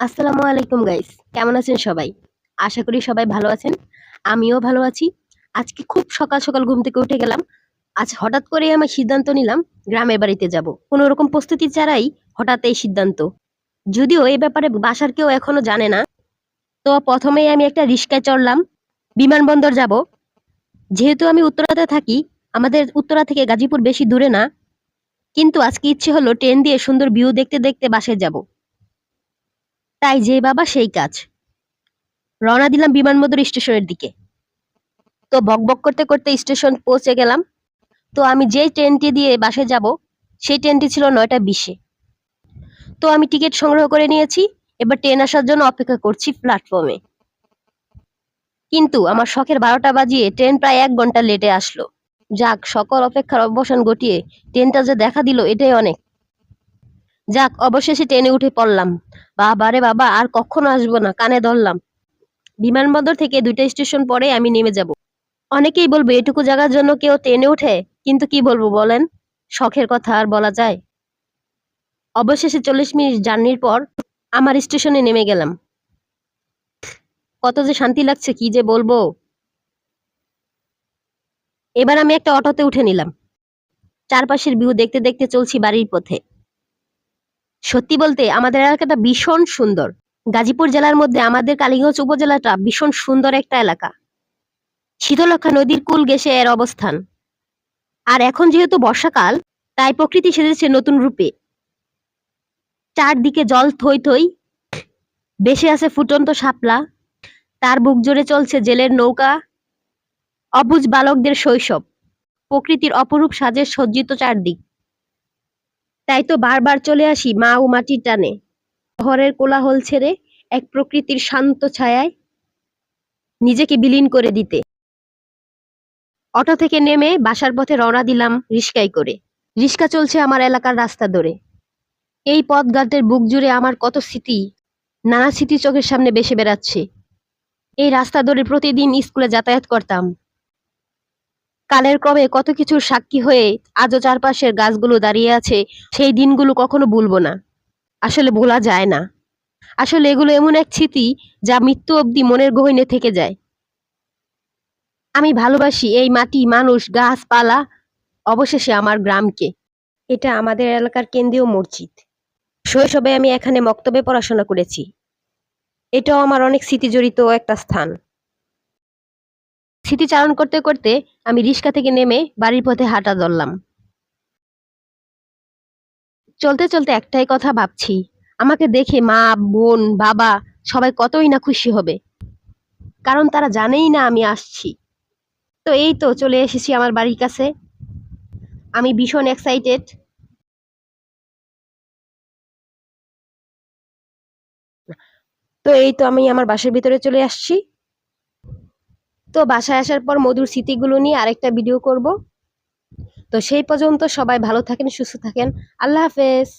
আসসালামু আলাইকুম গাইস কেমন আছেন সবাই? আশা করি সবাই ভালো আছেন। আমিও ভালো আছি। আজকে খুব সকাল সকাল ঘুম থেকে উঠে গেলাম। আজ হঠাৎ করে আমি সিদ্ধান্ত নিলাম গ্রামের বাড়িতে যাব। কোনো রকম প্রস্তুতি ছাড়াই হঠাৎ এই সিদ্ধান্ত। যদিও এই ব্যাপারে বাসার কেউ এখনও জানে না। তো প্রথমেই আমি একটা রিক্সায় চড়লাম। বিমানবন্দর যাব। যেহেতু আমি উত্তরাতে থাকি, আমাদের উত্তরা থেকে গাজীপুর বেশি দূরে না। কিন্তু আজকে ইচ্ছে হলো ট্রেন দিয়ে সুন্দর ভিউ দেখতে দেখতে বাসায় যাব। তাই যে বাবা সেই কাজ। রওনা দিলাম বিমানবন্দর স্টেশনের দিকে। তো বকবক করতে করতে স্টেশন পৌঁছে গেলাম। তো আমি যেই ট্রেনটি দিয়ে বাসে যাব, সেই ট্রেনটি ছিল নয়টা বিশে। তো আমি টিকিট সংগ্রহ করে নিয়েছি, এবার ট্রেন আসার জন্য অপেক্ষা করছি প্ল্যাটফর্মে। কিন্তু আমার শখের বারোটা বাজিয়ে ট্রেন প্রায় এক ঘণ্টা লেটে আসলো। যাক, সকল অপেক্ষার অবসান ঘটিয়ে ট্রেনটা যে দেখা দিল, এটাই অনেক। যাক, অবশেষে ট্রেনে উঠে পড়লাম। বাবা রে বাবা, আর কখনো আসব না, কানে ধরলাম। বিমানবন্দর থেকে দুইটা স্টেশন পরে আমি নেমে যাব। অনেকেই বলবে, এটুকু জায়গার জন্য কেউ ট্রেনে ওঠে? কিন্তু কি বলব বলেন, শখের কথা আর বলা যায়। অবশেষে চল্লিশ মিনিট জার্নির পর আমার স্টেশনে নেমে গেলাম। কত যে শান্তি লাগছে, কি যে বলব? এবার আমি একটা অটোতে উঠে নিলাম। চারপাশের ভিউ দেখতে দেখতে চলছি বাড়ির পথে। সত্যি বলতে আমাদের এলাকাটা ভীষণ সুন্দর। গাজীপুর জেলার মধ্যে আমাদের কালীগঞ্জ উপজেলাটা ভীষণ সুন্দর একটা এলাকা। শীতলক্ষা নদীর কুল গেছে এর অবস্থান। আর এখন যেহেতু বর্ষাকাল, তাই প্রকৃতি সেজেছে নতুন রূপে। চারদিকে জল থই থই বেশি আছে ফুটন্ত শাপলা, তার বুক জোরে চলছে জেলের নৌকা, অবুজ বালকদের শৈশব। প্রকৃতির অপরূপ সাজে সজ্জিত চারদিক। তাই তো বারবার চলে আসি মা ও মাটির টানে। শহরের কোলাহল ছেড়ে এক প্রকৃতির শান্ত ছায়ায় নিজেকে বিলীন করে দিতে। অটো থেকে নেমে বাসার পথে রওনা দিলাম রিস্কায় করে। রিস্কা চলছে আমার এলাকার রাস্তা ধরে। এই পথঘাটের বুক জুড়ে আমার কত স্মৃতি, নানা স্মৃতি চোখের সামনে বেসে বেড়াচ্ছে। এই রাস্তা ধরে প্রতিদিন স্কুলে যাতায়াত করতাম। কালের ক্রমে কত কিছুর সাক্ষী হয়ে আজও চারপাশের গাছগুলো দাঁড়িয়ে আছে, সেই দিনগুলো কখনো ভুলবো না। আসলে ভোলা যায় না। আসলে এগুলো এমন এক স্মৃতি যা মৃত্যু অবধি মনের গহীনে থেকে যায়। আমি ভালোবাসি এই মাটি, মানুষ, গাছপালা, অবশেষে আমার গ্রামকে। এটা আমাদের এলাকার কেন্দ্রীয় মসজিদ। শৈশবে আমি এখানে মক্তবে পড়াশোনা করেছি। এটাও আমার অনেক স্মৃতি জড়িত একটা স্থান। স্মৃতিচারণ করতে করতে আমি রিক্সা থেকে নেমে বাড়ির পথে হাঁটা ধরলাম। চলতে চলতে একটাই কথা ভাবছি, আমাকে দেখে মা, বোন, বাবা সবাই কতই না খুশি হবে। কারণ তারা জানেই না আমি আসছি। তো এই তো চলে এসেছি আমার বাড়ির কাছে। আমি ভীষণ এক্সাইটেড তো এই তো আমি আমার বাসার ভিতরে চলে আসছি। তো বাসায় আসার পর মধুর স্মৃতিগুলো নিয়ে আরেকটা ভিডিও করব। তো সেই পর্যন্ত সবাই ভালো থাকেন, সুস্থ থাকেন। আল্লাহ হাফেজ।